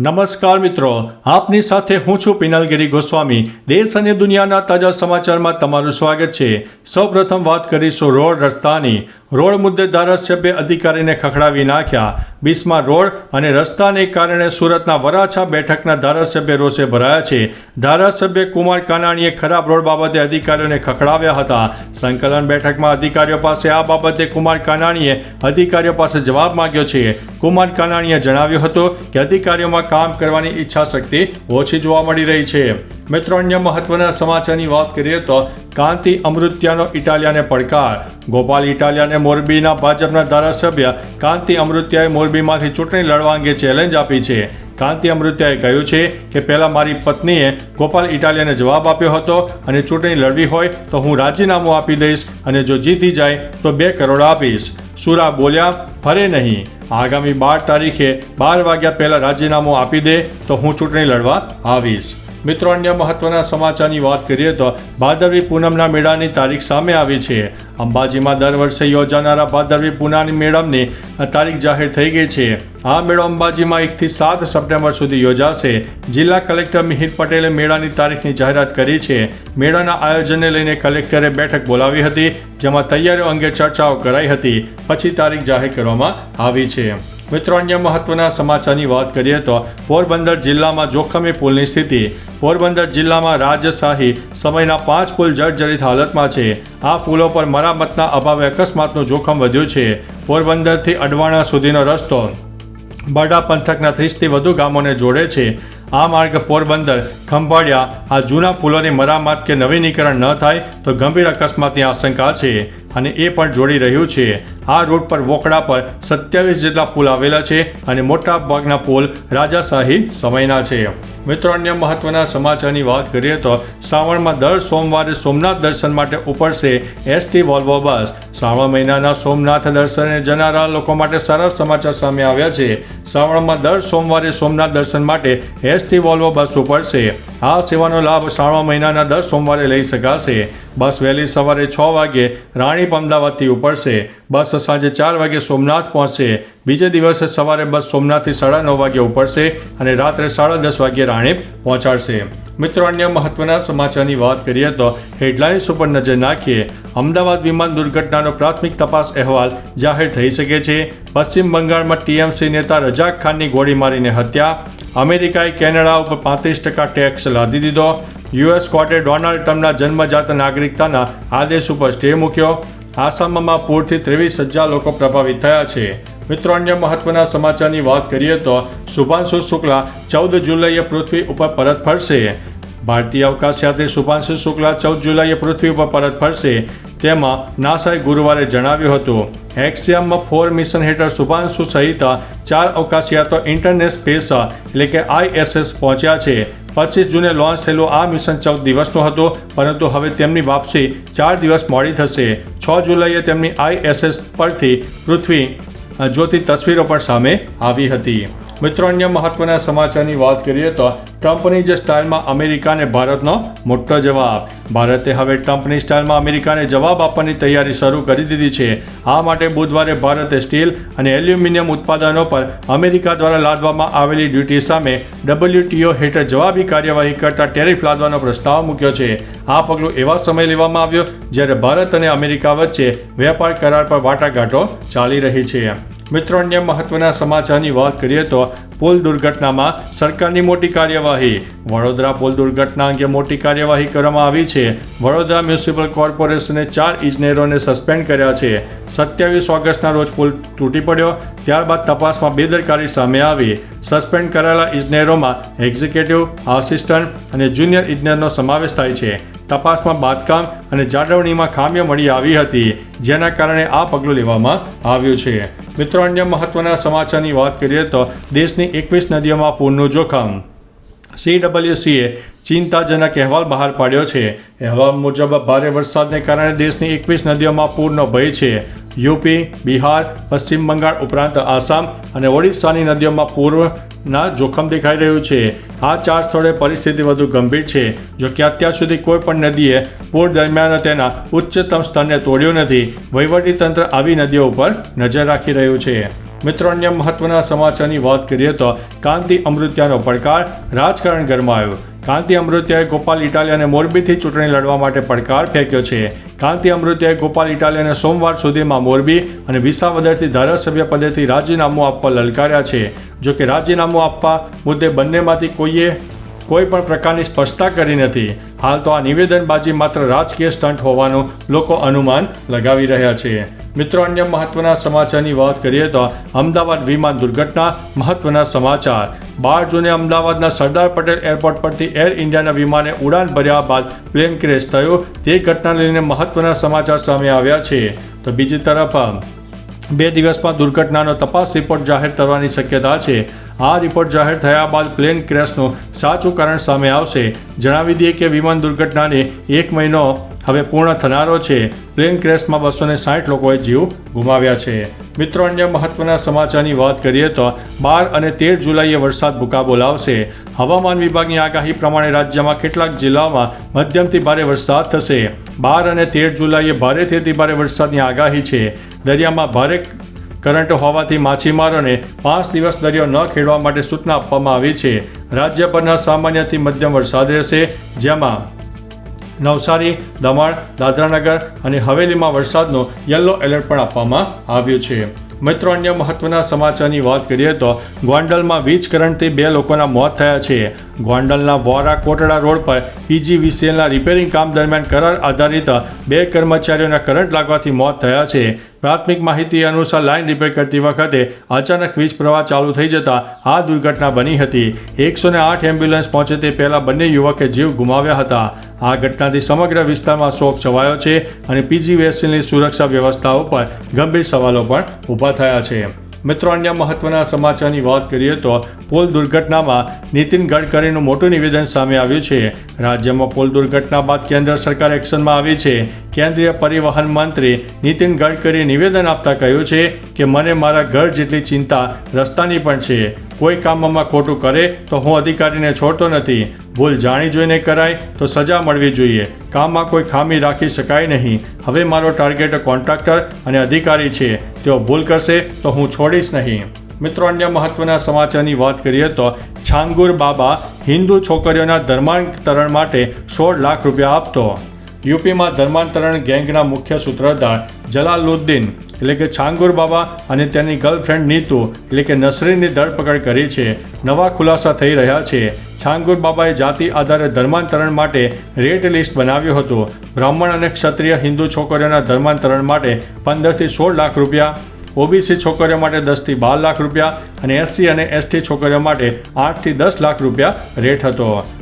નમસ્કાર મિત્રો, આપની સાથે હું છું પિનલગીરી ગોસ્વામી. દેશ અને દુનિયાના તાજા સમાચારમાં તમારું સ્વાગત છે. સૌપ્રથમ વાત કરીશું રોડ રસ્તાની. રોડ મુદ્દે ધારાસભ્ય અધિકારીને ખખડાવી નાખ્યા. બીસમાં રોડ અને રસ્તાને કારણે સુરતના વરાછા બેઠકના ધારાસભ્ય રોષે ભરાયા છે. ધારાસભ્ય કુમાર કાનાણીએ ખરાબ રોડ બાબતે અધિકારીઓને ખખડાવ્યા હતા. સંકલન બેઠકમાં અધિકારીઓ પાસે આ બાબતે કુમાર કાનાણીએ અધિકારીઓ પાસે જવાબ માંગ્યો છે. કુમાર કાનાણીએ જણાવ્યું હતું કે અધિકારીઓમાં કામ કરવાની ઈચ્છા શક્તિ ઓછી જોવા મળી રહી છે. મિત્રો, અન્ય મહત્વના સમાચારની વાત કરીએ તો કાંતિ અમૃત્યાનો ઇટાલિયાને પડકાર. ગોપાલ ઇટાલિયાને મોરબીના ભાજપના ધારાસભ્ય કાંતિ અમૃત્યાએ મોરબીમાંથી ચૂંટણી લડવા અંગે ચેલેન્જ આપી છે. કાંતિ અમૃત્યાએ કહ્યું છે કે પહેલાં મારી પત્નીએ ગોપાલ ઇટાલિયાને જવાબ આપ્યો હતો અને ચૂંટણી લડવી હોય તો હું રાજીનામું આપી દઈશ અને જો જીતી જાય તો બે કરોડ આપીશ. સુરા બોલ્યા ફરે નહીં. આગામી બાર તારીખે બાર વાગ્યા પહેલાં રાજીનામું આપી દે તો હું ચૂંટણી લડવા આવીશ. મિત્રો, અન્ય મહત્વના સમાચારની વાત કરીએ તો ભાદરવી પૂનમના મેળાની તારીખ સામે આવી છે. અંબાજીમાં દર વર્ષે યોજાનારા ભાદરવી પૂનાની મેળાની તારીખ જાહેર થઈ ગઈ છે. આ મેળો અંબાજીમાં એકથી સાત સપ્ટેમ્બર સુધી યોજાશે. જિલ્લા કલેક્ટર મિહિર પટેલે મેળાની તારીખની જાહેરાત કરી છે. મેળાના આયોજનને લઈને કલેક્ટરે બેઠક બોલાવી હતી, જેમાં તૈયારીઓ અંગે ચર્ચાઓ કરાઈ હતી. પછી તારીખ જાહેર કરવામાં આવી છે. મિત્રો, અન્ય મહત્વના સમાચારની વાત કરીએ તો પોરબંદર જિલ્લામાં જોખમી પુલની સ્થિતિ. પોરબંદર જિલ્લામાં રાજશાહી સમયના પાંચ પુલ જર્જરિત હાલતમાં છે. આ પુલો પર મરામતના અભાવે અકસ્માતનું જોખમ વધ્યું છે. પોરબંદરથી અડવાણા સુધીનો રસ્તો બરડા પંથકના ત્રીસથી વધુ ગામોને જોડે છે. આ માર્ગ પોરબંદર, ખંભાળિયા, આ જૂના પુલોની મરામત કે નવીનીકરણ ન થાય તો ગંભીર અકસ્માતની આશંકા છે. અને એ પણ જોડી રહ્યું છે. આ રોડ પર વોકડા પર સત્યાવીસ જેટલા પુલ આવેલા છે અને મોટા ભાગના પુલ રાજાશાહી સમયના છે. મિત્રો, અન્ય મહત્વના સમાચારની વાત કરીએ તો શ્રાવણમાં દર સોમવારે સોમનાથ દર્શન માટે ઉપડશે એસટી વોલ્વો બસ. શ્રાવણ મહિનાના સોમનાથ દર્શને જનારા લોકો માટે સરસ સમાચાર સામે આવ્યા છે. શ્રાવણમાં દર સોમવારે સોમનાથ દર્શન માટે એસટી વોલ્વો બસ ઉપડશે. આ સેવાનો લાભ શ્રાવણ મહિનાના દર સોમવારે લઈ શકાશે. બસ વહેલી સવારે છ વાગે રાણીપ અમદાવાદથી ઉપડશે. બસ સાંજે ચાર વાગે સોમનાથ પહોંચશે. બીજે દિવસે સવારે બસ સોમનાથથી સાડા નવ વાગે ઉપડશે અને રાત્રે સાડા દસ વાગે રાણીપ પહોંચાડશે. મિત્રો, અન્ય મહત્વના સમાચારની વાત કરીએ તો હેડલાઇન્સ ઉપર નજર નાખીએ. અમદાવાદ વિમાન દુર્ઘટનાનો પ્રાથમિક તપાસ અહેવાલ જાહેર થઈ શકે છે. પશ્ચિમ બંગાળમાં ટીએમસી નેતા રજાક ખાનની ગોળી મારીને હત્યા. અમેરિકાએ કેનેડા ઉપર પાંત્રીસ ટકા ટેક્સ લાદી દીધો. યુએસ કોર્ટે ડોનાલ્ડ ટ્રમ્પના જન્મજાત નાગરિકતાના આદેશ ઉપર સ્ટે મૂક્યો. આસામમાં પૂરથી ત્રેવીસ હજાર લોકો પ્રભાવિત થયા છે. મિત્રો, અન્ય મહત્વના સમાચારની વાત કરીએ તો શુભાંશુ શુક્લા ચૌદ જુલાઈએ પૃથ્વી ઉપર પરત ફરશે. ભારતીય અવકાશ યાત્રી શુભાંશુ શુક્લા ચૌદ જુલાઈએ પૃથ્વી પર પરત ફરશે. તેમાં નાસાએ ગુરુવારે જણાવ્યું હતું એક્સિયમ ફોર મિશન હેઠળ શુભાંશુ સહિત ચાર અવકાશયાતો ઇન્ટરનેટ સ્પેસ, એટલે કે આઈએસએસ પહોંચ્યા છે. પચીસ જૂને લોન્ચ થયેલું આ મિશન ચૌદ દિવસનું હતું, પરંતુ હવે તેમની વાપસી ચાર દિવસ મોડી થશે. છ જુલાઈએ તેમની આઈએસએસ પરથી પૃથ્વી જોતી તસવીરો પણ સામે આવી હતી. મિત્રો, અન્ય મહત્વના સમાચારની વાત કરીએ તો ટ્રમ્પની જે સ્ટાઇલમાં અમેરિકાને ભારતનો મોટો જવાબ. ભારતે હવે ટ્રમ્પની સ્ટાઇલમાં અમેરિકાને જવાબ આપવાની તૈયારી શરૂ કરી દીધી છે. આ માટે બુધવારે ભારતે સ્ટીલ અને એલ્યુમિનિયમ ઉત્પાદનો પર અમેરિકા દ્વારા લાદવામાં આવેલી ડ્યુટી સામે ડબલ્યુટીઓ હેઠળ જવાબી કાર્યવાહી કરતા ટેરિફ લાદવાનો પ્રસ્તાવ મૂક્યો છે. આ પગલું એવા સમય લેવામાં આવ્યો, જ્યારે ભારત અને અમેરિકા વચ્ચે વેપાર કરાર પર વાટાઘાટો ચાલી રહી છે. મિત્રો, અન્ય મહત્વના સમાચારની વાત કરીએ તો પુલ દુર્ઘટનામાં સરકારની મોટી કાર્યવાહી. વડોદરા પુલ દુર્ઘટના અંગે મોટી કાર્યવાહી કરવામાં આવી છે. વડોદરા મ્યુનિસિપલ કોર્પોરેશને ચાર ઇજનેરોને સસ્પેન્ડ કર્યા છે. સત્યાવીસ ઓગસ્ટના રોજ પુલ તૂટી પડ્યો, ત્યારબાદ તપાસમાં બેદરકારી સામે આવી. સસ્પેન્ડ કરાયેલા ઇજનેરોમાં એક્ઝિક્યુટિવ, આસિસ્ટન્ટ અને જુનિયર ઇજનેરનો સમાવેશ થાય છે. તપાસમાં બાંધકામ અને જાળવણીમાં ખામીઓ મળી આવી હતી, જેના કારણે આ પગલું લેવામાં આવ્યું છે. મિત્રો, અન્ય મહત્વના સમાચારની વાત કરીએ તો દેશની એકવીસ નદીઓમાં પૂરનું જોખમ સીડબ્લ્યુસીએ ચિંતાજનક અહેવાલ બહાર પાડ્યો છે. અહેવાલ મુજબ, ભારે વરસાદને કારણે દેશની એકવીસ નદીઓમાં પૂરનો ભય છે. યુપી, બિહાર, પશ્ચિમ બંગાળ ઉપરાંત આસામ અને ઓડિશાની નદીઓમાં પૂરના જોખમ દેખાઈ રહ્યું છે. આ ચાર સ્થળે પરિસ્થિતિ વધુ ગંભીર છે. જો કે અત્યાર સુધી કોઈ પણ નદીએ પૂર દરમિયાન તેના ઉચ્ચતમ સ્તરને તોડ્યું નથી. વહીવટીતંત્ર આવી નદીઓ ઉપર નજર રાખી રહ્યું છે. મિત્રો, અન્ય મહત્વના સમાચારની વાત કરીએ તો કાંતિ અમૃત્યાનો પડકાર રાજકારણ ગરમાયો. કાંતિ અમૃત્યાએ ગોપાલ ઇટાલિયાને મોરબીથી ચૂંટણી લડવા માટે પડકાર ફેંક્યો છે. કાંતિ અમૃત્યાએ ગોપાલ ઇટાલિયાને સોમવાર સુધીમાં મોરબી અને વિસાવદરથી ધારાસભ્ય પદેથી રાજીનામું આપવા લલકાર્યા છે. જો કે રાજીનામું આપવા મુદ્દે બંનેમાંથી કોઈએ કોઈ પણ પ્રકારની સ્પષ્ટતા કરી નથી. હાલ તો આ નિવેદનબાજી માત્ર રાજકીય સ્ટન્ટ હોવાનું લોકો અનુમાન લગાવી રહ્યા છે. મિત્રો, અન્ય મહત્વના સમાચારની વાત કરીએ તો અમદાવાદ વિમાન દુર્ઘટના, મહત્વના સમાચાર. બાર જૂને અમદાવાદના સરદાર પટેલ એરપોર્ટ પરથી એર ઇન્ડિયાના વિમાને ઉડાન ભર્યા બાદ પ્લેન ક્રેશ થયું. તે ઘટનાને લઈને મહત્વના સમાચાર સામે આવ્યા છે. તો બીજી તરફ, બે દિવસમાં દુર્ઘટનાનો તપાસ રિપોર્ટ જાહેર કરવાની શક્યતા છે. આ રિપોર્ટ જાહેર થયા બાદ પ્લેન ક્રેશનું સાચું કારણ સામે આવશે. જણાવી દઈએ કે વિમાન દુર્ઘટનાને એક મહિનો હવે પૂર્ણ થનારો છે. પ્લેન ક્રેશમાં બસો ને સાઠ લોકોએ જીવ ગુમાવ્યા છે. મિત્રો, અન્ય મહત્વના સમાચારની વાત કરીએ તો બાર અને તેર જુલાઈએ વરસાદ ભૂકા બોલાવશે હવામાન વિભાગની આગાહી પ્રમાણે રાજ્યમાં કેટલાક જિલ્લાઓમાં મધ્યમથી ભારે વરસાદ થશે. બાર અને તેર જુલાઈએ ભારેથી ભારે વરસાદની આગાહી છે. દરિયામાં ભારે કરંટ હોવાથી માછીમારોને પાંચ દિવસ દરિયો ન ખેડવા માટે સૂચના આપવામાં આવી છે. રાજ્યભરના સામાન્યથી મધ્યમ વરસાદ રહેશે, જેમાં નવસારી, દમણ, દાદરાનગર અને હવેલીમાં વરસાદનો યલો એલર્ટ પણ આપવામાં આવ્યું છે. મિત્રો, અન્ય મહત્વના સમાચારની વાત કરીએ તો ગોંડલમાં વીજ કરંટથી બે લોકોના મોત થયા છે. ગોંડલના વોરા કોટડા રોડ પર પીજીવીસીએલના રિપેરિંગ કામ દરમિયાન કરાર આધારિત બે કર્મચારીઓના કરંટ લાગવાથી મોત થયા છે. પ્રાથમિક માહિતી અનુસાર લાઇન રિપેર કરતી વખતે અચાનક વીજ પ્રવાહ ચાલુ થઈ જતા આ દુર્ઘટના બની હતી. એકસો ને આઠ એમ્બ્યુલન્સ પહોંચે તે પહેલા બંને યુવકે જીવ ગુમાવ્યા હતા. આ ઘટનાથી સમગ્ર વિસ્તારમાં શોક છવાયો છે અને પીજીવીએસસીની સુરક્ષા વ્યવસ્થાઓ પર ગંભીર સવાલો પણ ઊભા થયા છે. મિત્રો, અન્ય મહત્વના સમાચારની વાત કરીએ તો પોલ દુર્ઘટનામાં નીતિન ગડકરીનું મોટું નિવેદન સામે આવ્યું છે. રાજ્યમાં પોલ દુર્ઘટના બાદ કેન્દ્ર સરકાર એક્શનમાં આવી છે. કેન્દ્રીય પરિવહન મંત્રી નીતિન ગડકરીએ નિવેદન આપતા કહ્યું છે કે મને મારા ઘર જેટલી ચિંતા રસ્તાની પણ છે. કોઈ કામમાં ખોટું કરે તો હું અધિકારીને છોડતો નથી. ભૂલ જાણી જોઈને કરાય તો સજા મળવી જોઈએ. કામમાં કોઈ ખામી રાખી શકાય નહીં. હવે મારો ટાર્ગેટ કોન્ટ્રાક્ટર અને અધિકારી છે. તેઓ ભૂલ કરશે તો હું છોડીશ નહીં. મિત્રો, અન્ય મહત્વના સમાચારની વાત કરીએ તો છાંગુર બાબા હિન્દુ છોકરીઓના ધર્માંતરણ માટે સોળ લાખ રૂપિયા આપતો. યુપીમાં ધર્માંતરણ ગેંગના મુખ્ય સૂત્રધાર જલાલુદ્દીન, એટલે કે છાંગુર બાબા અને તેની ગર્લફ્રેન્ડ નીતુ, એટલે કે નસરીની ધરપકડ કરી છે. નવા ખુલાસા થઈ રહ્યા છે. છાંગુર બાબાએ જાતિ આધારે ધર્માંતરણ માટે રેટ લિસ્ટ બનાવ્યું હતું. બ્રાહ્મણ અને ક્ષત્રિય હિન્દુ છોકરીઓના ધર્માંતરણ માટે પંદરથી સોળ લાખ રૂપિયા, ઓબીસી છોકરીઓ માટે દસથી બાર લાખ રૂપિયા અને એસસી અને એસટી છોકરીઓ માટે આઠથી દસ લાખ રૂપિયા રેટ હતો.